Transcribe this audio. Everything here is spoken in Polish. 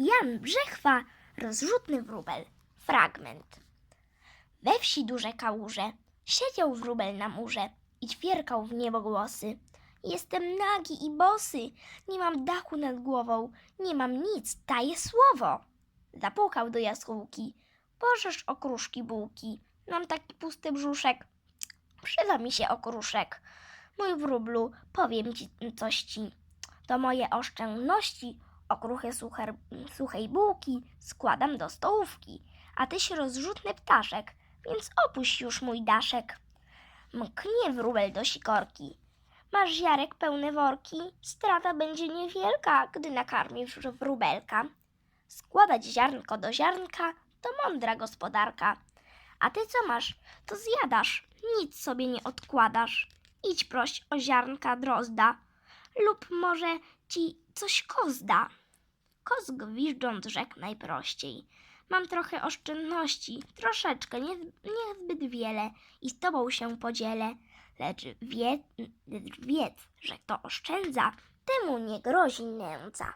Jan Brzechwa, rozrzutny wróbel. Fragment. We wsi duże kałuże, siedział wróbel na murze i ćwierkał w niebo głosy. Jestem nagi i bosy, nie mam dachu nad głową, nie mam nic, daję słowo. Zapukał do jaskółki. Pożesz okruszki bułki, mam taki pusty brzuszek. Przyda mi się okruszek. Mój wróblu, powiem ci coś ci. To moje oszczędności, okruchy sucher, suchej bułki składam do stołówki. A tyś rozrzutny ptaszek, więc opuść już mój daszek. Mknie wróbel do sikorki. Masz ziarek pełne worki, strata będzie niewielka, gdy nakarmisz wróbelka. Składać ziarnko do ziarnka to mądra gospodarka. A ty co masz, to zjadasz, nic sobie nie odkładasz. Idź proś o ziarnka drozda, lub może ci coś koz Koz gwiżdżąc rzekł najprościej. Mam trochę oszczędności, troszeczkę, nie, niezbyt wiele i z tobą się podzielę. Lecz wie, lecz wiedz, że kto oszczędza, temu nie grozi nędza.